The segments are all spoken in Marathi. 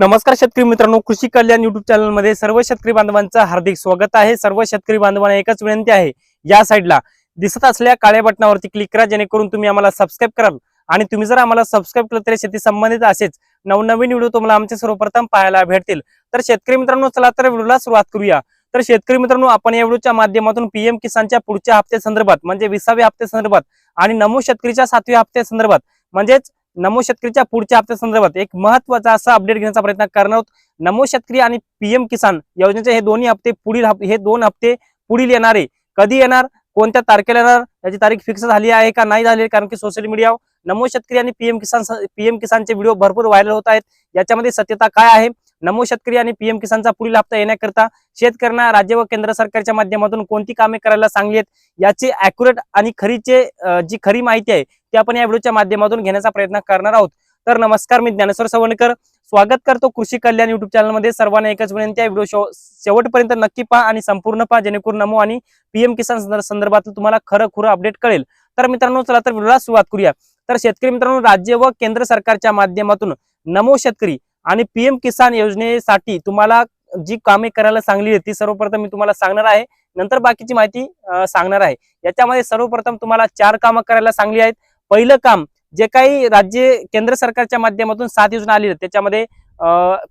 नमस्कार शेतकरी मित्रांनो कृषी कल्याण युट्यूब चॅनलमध्ये सर्व शेतकरी बांधवांचं हार्दिक स्वागत आहे. सर्व शेतकरी बांधवांना एकच विनंती आहे या साईडला दिसत असलेल्या काळ्या बटनावरती क्लिक करा जेणेकरून तुम्ही आम्हाला सबस्क्राईब कराल. आणि तुम्ही जर आम्हाला सबस्क्राईब केलं तरी शेती संबंधित असेच नवनवीन व्हिडिओ तुम्हाला आमचे सर्वप्रथम पाहायला भेटतील. तर शेतकरी मित्रांनो चला तर व्हिडिओला सुरुवात करूया. तर शेतकरी मित्रांनो आपण या व्हिडिओच्या माध्यमातून पीएम किसानच्या पुढच्या हप्त्या संदर्भात म्हणजे विसाव्या हप्त्या संदर्भात आणि नमो शेतकरीच्या सातव्या हप्त्या संदर्भात म्हणजेच नमो शेतकरीच्या पुढच्या हप्त्या संदर्भात एक महत्त्वाचा असा अपडेट घेण्याचा प्रयत्न करणार आहोत. नमो शेतकरी आणि पीएम किसान योजनेचे हे दोन्ही हप्ते पुढील हे दोन हप्ते पुढील येणारे. कधी येणार? कोणत्या तारखेला येणार? याची तारीख फिक्स झाली आहे का नाही झाली कारण की सोशल मीडियावर नमो शेतकरी आणि पीएम किसान पीएम किसानचे व्हिडिओ भरपूर व्हायरल होत आहेत. याच्यामध्ये सत्यता काय आहे? नमो शेतकरी आणि पीएम किसानचा पुढील हप्ता येण्याकरता शेतकऱ्यांना राज्य व केंद्र सरकारच्या माध्यमातून कोणती कामे करायला सांगली आहेत याची अॅक्युरेट आणि खरीचे जी खरी माहिती आहे ती आपण या व्हिडिओच्या माध्यमातून घेण्याचा प्रयत्न करणार आहोत. तर नमस्कार मी ज्ञानेश्वर सवणकर. स्वागत करतो कृषी कल्याण युट्यूब चॅनलमध्ये सर्वांना एकच विनंती आहे व्हिडिओ शो शेवटपर्यंत नक्की पहा आणि संपूर्ण पहा जेणेकरून नमो आणि पीएम किसान संदर्भात तुम्हाला खरं खुरं अपडेट कळेल. तर मित्रांनो चला तर व्हिडिओला सुरुवात करूया. तर शेतकरी मित्रांनो राज्य व केंद्र सरकारच्या माध्यमातून नमो शेतकरी आणि पीएम किसान योजनेसाठी तुम्हाला जी कामे करायला सांगली आहे ती सर्वप्रथम मी तुम्हाला सांगणार आहे. नंतर बाकीची माहिती सांगणार आहे. याच्यामध्ये सर्वप्रथम तुम्हाला चार कामं करायला सांगली आहेत. पहिलं काम जे काही राज्य केंद्र सरकारच्या माध्यमातून सात योजना आली आहेत. त्याच्यामध्ये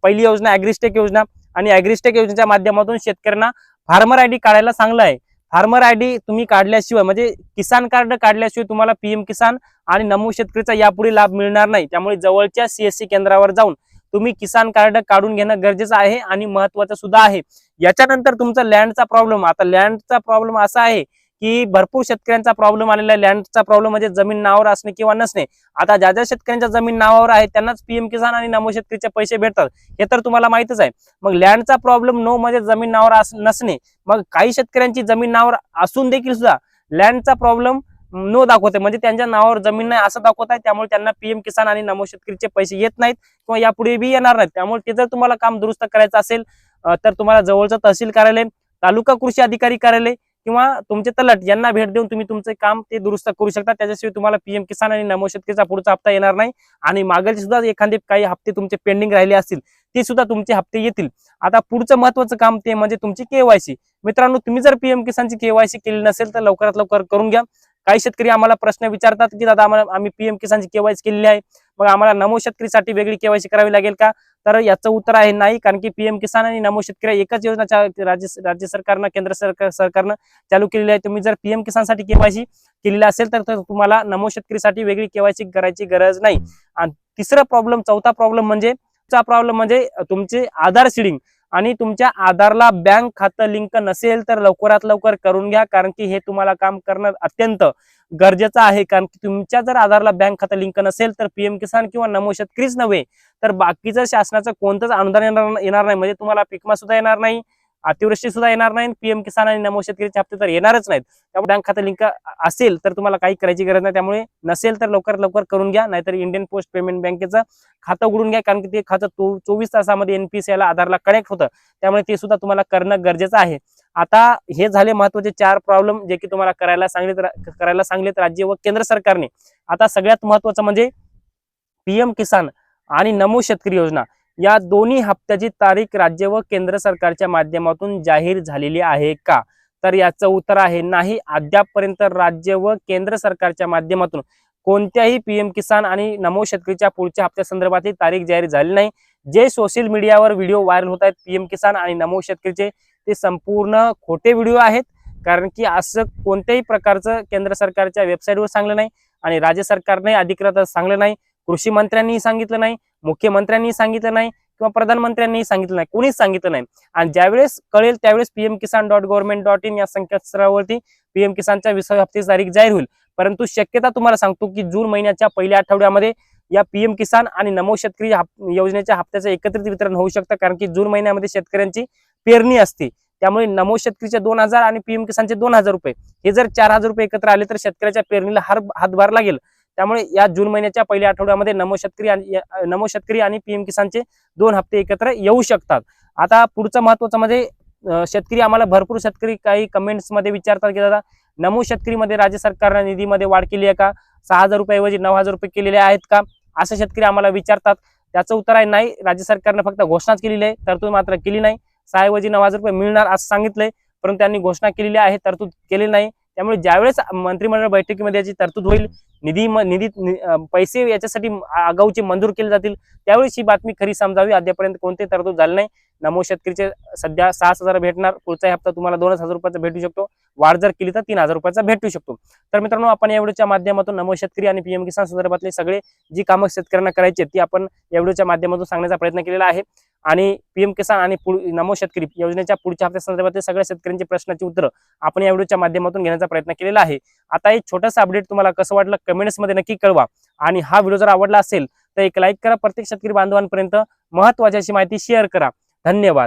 पहिली योजना अॅग्रिस्टेक योजना आणि अॅग्रिस्टेक योजनेच्या माध्यमातून शेतकऱ्यांना फार्मर आयडी काढायला सांगलं आहे. फार्मर आयडी तुम्ही काढल्याशिवाय म्हणजे किसान कार्ड काढल्याशिवाय तुम्हाला पीएम किसान आणि नमो शेतकरीचा यापुढे लाभ मिळणार नाही. त्यामुळे जवळच्या सीएससी केंद्रावर जाऊन तुम्ही किसान कार्ड काढून घेणं गरजेचं आहे आणि महत्वाचं सुद्धा आहे. याच्यानंतर तुमचा लँडचा प्रॉब्लेम आता लँडचा प्रॉब्लेम असा आहे की भरपूर शेतकऱ्यांचा प्रॉब्लेम आलेला आहे. लँडचा प्रॉब्लेम म्हणजे जमीन नावावर असणे किंवा नसणे. आता ज्या ज्या शेतकऱ्यांच्या जमीन नावावर आहे त्यांनाच पीएम किसान आणि नमो शेतकरीचे पैसे भेटतात. हे तर तुम्हाला माहितच आहे. मग लँडचा प्रॉब्लेम नो म्हणजे जमीन नावावर अस- नसणे. मग काही शेतकऱ्यांची जमीन नावावर असून देखील सुद्धा लँडचा प्रॉब्लेम नो दाखवते म्हणजे त्यांच्या नावावर जमीन नाही असं दाखवत आहे. त्यामुळे त्यांना पीएम किसान आणि नमो शेतकरीचे पैसे येत नाहीत किंवा यापुढे बी येणार नाहीत. त्यामुळे ते जर तुम्हाला काम दुरुस्त करायचं असेल तर तुम्हाला जवळचं तहसील कार्यालय तालुका कृषी अधिकारी कार्यालय किंवा तुमचे तलट यांना भेट देऊन तुम्ही तुमचे काम ते दुरुस्त करू शकता. त्याच्याशिवाय तुम्हाला पीएम किसान आणि नमो शेतकरीचा पुढचा हप्ता येणार नाही. आणि मागचे सुद्धा एखादे काही हप्ते तुमचे पेंडिंग राहिले असतील ते सुद्धा तुमचे हप्ते येतील. आता पुढचं महत्वाचं काम ते म्हणजे तुमची केवायसी मित्रांनो तुम्ही जर पीएम किसानची केवायसी केली नसेल तर लवकरात लवकर करून घ्या. काही शेतकरी आम्हाला प्रश्न विचारतात की दादा आम्हाला आम्ही पीएम किसानची केवायसी केलेली आहे. मग आम्हाला नमो शेतकरीसाठी वेगळी केवायसी करावी लागेल का? तर याचं उत्तर आहे नाही कारण की पीएम किसान आणि नमो शेतकरी एकच योजना राज्य राज्य सरकारनं केंद्र सरकार सरकारनं चालू केलेली आहे. तुम्ही जर पीएम किसानसाठी केवायसी केलेली असेल तर तुम्हाला नमो शेतकरीसाठी वेगळी केवायसी करायची गरज नाही. आणि तिसरा प्रॉब्लेम चौथा प्रॉब्लेम म्हणजे चा प्रॉब्लेम म्हणजे तुमचे आधार सिडिंग. आणि तुमच्या आधारला बँक खातं लिंक नसेल तर लवकरात लवकर करून घ्या कारण की हे तुम्हाला काम करणं अत्यंत गरजेचं आहे. कारण की तुमच्या जर आधारला बँक खातं लिंक नसेल तर पीएम किसान किंवा नमो शेतकरीच नव्हे तर बाकीचं शासनाचं कोणतंच अनुदान येणार येणार नाही. म्हणजे तुम्हाला पिकमा सुद्धा येणार नाही. अतिवृष्टी सुद्धा येणार नाही. पीएम किसान आणि नमो शेतकरीचे हप्ते तर येणारच नाहीत. त्यामुळे बँक खातं लिंक असेल तर तुम्हाला काही करायची गरज नाही. त्यामुळे नसेल तर लवकर लवकर करून घ्या. नाहीतर इंडियन पोस्ट पेमेंट बँकेचं खातं उघडून घ्या. कारण की ते खातं तो चोवीस तासामध्ये एनपीसी आधारला कनेक्ट होतं. त्यामुळे ते सुद्धा तुम्हाला करणं गरजेचं आहे. आता हे झाले महत्त्वाचे चार प्रॉब्लेम जे की तुम्हाला करायला सांगलेत करायला सांगलेत राज्य व केंद्र सरकारने. आता सगळ्यात महत्वाचं म्हणजे पीएम किसान आणि नमो शेतकरी योजना. या दोन्ही हप्त्याची तारीख राज्य व केंद्र सरकारच्या माध्यमातून जाहीर झालेली आहे का? तर याचं उत्तर आहे नाही. अद्यापपर्यंत राज्य व केंद्र सरकारच्या माध्यमातून कोणत्याही पीएम किसान आणि नमो शेतकरीच्या पुढच्या हप्त्यासंदर्भातली तारीख जाहीर झाली नाही. जे सोशल मीडियावर व्हिडिओ व्हायरल होत आहेत पीएम किसान आणि नमो शेतकरीचे ते संपूर्ण खोटे व्हिडिओ आहेत. कारण की असं कोणत्याही प्रकारचं केंद्र सरकारच्या वेबसाईटवर सांगलं नाही आणि राज्य सरकारने अधिकृत सांगलं नाही. कृषी मंत्र्यांनी सांगितलं नाही मुख्यमंत्र्यांनी सांगितलं नाही किंवा प्रधानमंत्र्यांनी सांगितलं नाही कोणीच सांगितलं नाही. आणि ज्यावेळेस कळेल त्यावेळेस PM Kisan dot government dot in या संकेतस्थळावरती पीएम किसानच्या विसाव्या हप्त्याची तारीख जाहीर होईल. परंतु शक्यता तुम्हाला सांगतो की जून महिन्याच्या पहिल्या आठवड्यामध्ये या पीएम किसान आणि नमो शेतकरी योजनेच्या हप्त्याचं एकत्रित वितरण होऊ शकतं कारण की जून महिन्यामध्ये शेतकऱ्यांची पेरणी असते. त्यामुळे नमो शेतकरीचे दोन हजार आणि पीएम किसानचे दोन हजार रुपये. हे जर चार हजार रुपये एकत्र आले तर शेतकऱ्याच्या पेरणीला हार हातभार लागेल. त्यामुळे या जून महिन्याच्या पहिल्या आठवड्यामध्ये नमो शेतकरी आणि नमो शेतकरी आणि पीएम किसानचे दोन हप्ते एकत्र येऊ शकतात. आता पुढचं महत्वाचं म्हणजे शेतकरी आम्हाला भरपूर शेतकरी काही कमेंट्समध्ये विचारतात की दादा नमो शेतकरीमध्ये राज्य सरकारने निधीमध्ये वाढ केली आहे का? सहा हजार रुपयाऐवजी नऊ हजार रुपये केलेले आहेत का? असं शेतकरी आम्हाला विचारतात. त्याचं उत्तर आहे नाही राज्य सरकारनं फक्त घोषणाच केलेली आहे तरतूद मात्र केली नाही. सहाऐवजी नऊ हजार रुपये मिळणार असं सांगितलंय परंतु त्यांनी घोषणा केलेली आहे तरतूद केली नाही. त्यामुळे ज्यावेळेस मंत्रिमंडळ बैठकीमध्ये याची तरतूद होईल निधी निधी पैसे याच्यासाठी आगाऊचे मंजूर केले जातील त्यावेळेस ही बातमी खरी समजावी. अद्यापर्यंत कोणते तरतूद झाले नाही. नमो शेतकरीचे सध्या सहाच हजार भेटणार. पुढचा हप्ता तुम्हाला दोनच हजार रुपयाचा भेटू शकतो. वाढ जर केली तर तीन हजार रुपयाचा भेटू शकतो. तर मित्रांनो आपण या व्हिडिओच्या माध्यमातून नमो शेतकरी आणि पीएम किसान संदर्भातले सगळे जी कामं शेतकऱ्यांना करायची आहेत ती आपण या व्हिडिओच्या माध्यमातून सांगण्याचा प्रयत्न केलेला आहे. आणि पीएम किसान आणि नमो शेतकरी योजनेच्या पुढच्या हप्त्या संदर्भातले सगळ्या शेतकऱ्यांचे प्रश्नाची उत्तर आपण या व्हिडिओच्या माध्यमातून घेण्याचा प्रयत्न केलेला आहे. आता एक छोटंसं अपडेट तुम्हाला कसं वाटलं कमेंट्समध्ये नक्की कळवा. आणि हा व्हिडिओ जर आवडला असेल तर एक लाईक करा. प्रत्येक शेतकरी बांधवांपर्यंत महत्वाची अशी माहिती शेअर करा. धन्यवाद.